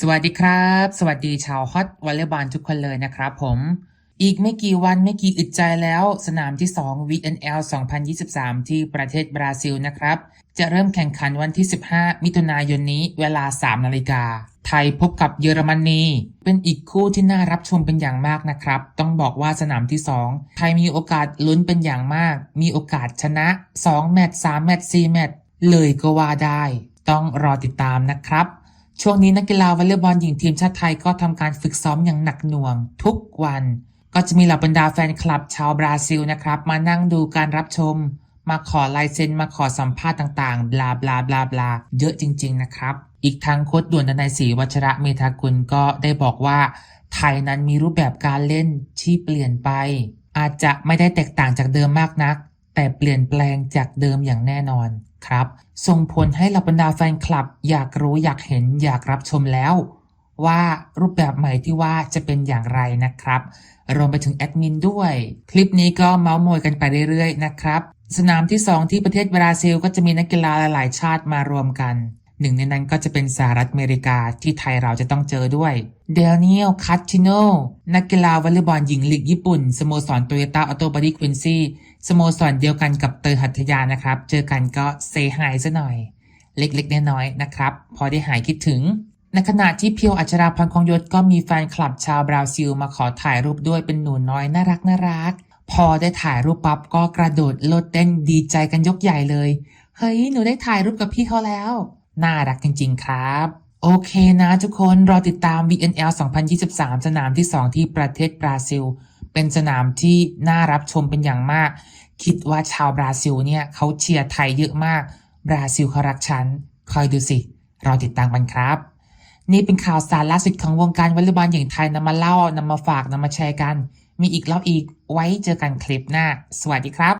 สวัสดีครับ สวัสดีชาวฮอตวอลเลย์บอลทุกคนเลยนะครับผม อีกไม่กี่วันไม่กี่อึดใจแล้ว สนามที่ 2 VNL 2023 ที่ประเทศบราซิลนะครับ จะเริ่มแข่งขันวันที่ 15 มิถุนายนนี้เวลา 3 นาฬิกา ไทยพบกับเยอรมนี เป็นอีกคู่ที่น่ารับชมเป็นอย่างมากนะครับ ต้องบอกว่าสนามที่ 2 ไทยมีโอกาสลุ้นเป็นอย่างมาก มีโอกาสชนะ 2 แมตช์ 3 แมตช์ 4 แมตช์ เลยก็ว่าได้ ต้องรอติดตามนะครับ ช่วงนี้นักกีฬาวอลเลย์บอลหญิงทีมชาติไทยก็ทำการฝึกซ้อมอย่างหนักหน่วง ทุกวัน ก็จะมีเหล่าบรรดาแฟนคลับชาวบราซิลนะครับ มานั่งดูการรับชม มาขอลายเซ็นมาขอสัมภาษณ์ต่างๆ บลาบลาบลาบลาเยอะจริง ๆ นะครับ อีกทั้งโค้ชด่วนนัยศรีวัชระเมธากุลก็ได้บอกว่า ไทยนั้นมีรูปแบบการเล่นที่เปลี่ยนไป อาจจะไม่ได้แตกต่างจากเดิมมากนัก แต่เปลี่ยนแปลงจากเดิมอย่างแน่นอนครับ ส่งผลให้เหล่าบรรดาแฟนคลับ อยากรู้อยากเห็นอยากรับชมแล้ว ว่ารูปแบบใหม่ที่ว่าจะเป็นอย่างไรนะครับ รวมไปถึงแอดมินด้วย คลิปนี้ก็เมาส์มอยกันไปเรื่อยๆนะครับ สนามที่ 2 ที่ประเทศบราซิลก็จะมีนักกีฬาหลายๆชาติมารวมกัน หนึ่งในนั้นก็จะเป็นสหรัฐอเมริกาที่ไทยเราจะต้องเจอด้วยเดนิเอลคัตชิโนนักกีฬาวอลเลย์บอลหญิงลีกญี่ปุ่น สโมสรโตโยต้าออโตบอดี้ควินซี่สโมสรเดียวกันกับเตยหัตยานะครับ เจอกันก็เซฮายซะหน่อย เล็กๆน้อยๆนะครับ พอได้หายคิดถึงในขณะที่เพียวอัชราพันธ์คงยศก็มีแฟนคลับชาวบราซิลมาขอถ่ายรูปด้วยเป็นหนูน้อยน่ารักน่ารัก พอได้ถ่ายรูปปั๊บก็กระโดดโลดเต้นดีใจกันยกใหญ่เลย เฮ้ย หนูได้ถ่ายรูปกับพี่เขาแล้ว น่ารักจริง ๆ ครับโอเคนะทุกคนรอติดตาม VNL 2023 สนามที่ 2 ที่ประเทศบราซิล เป็นสนามที่น่ารับชมเป็นอย่างมาก คิดว่าชาวบราซิลเนี่ยเขาเชียร์ไทยเยอะมาก บราซิลเขารักฉัน คอยดูสิ รอติดตามกันครับ นี่เป็นข่าวสารล่าสุดของวงการวอลเลย์บอลหญิงไทยนำมาเล่านำมาฝากนำมาแชร์กัน มีอีกแล้วอีกไว้เจอกันคลิปหน้า สวัสดีครับ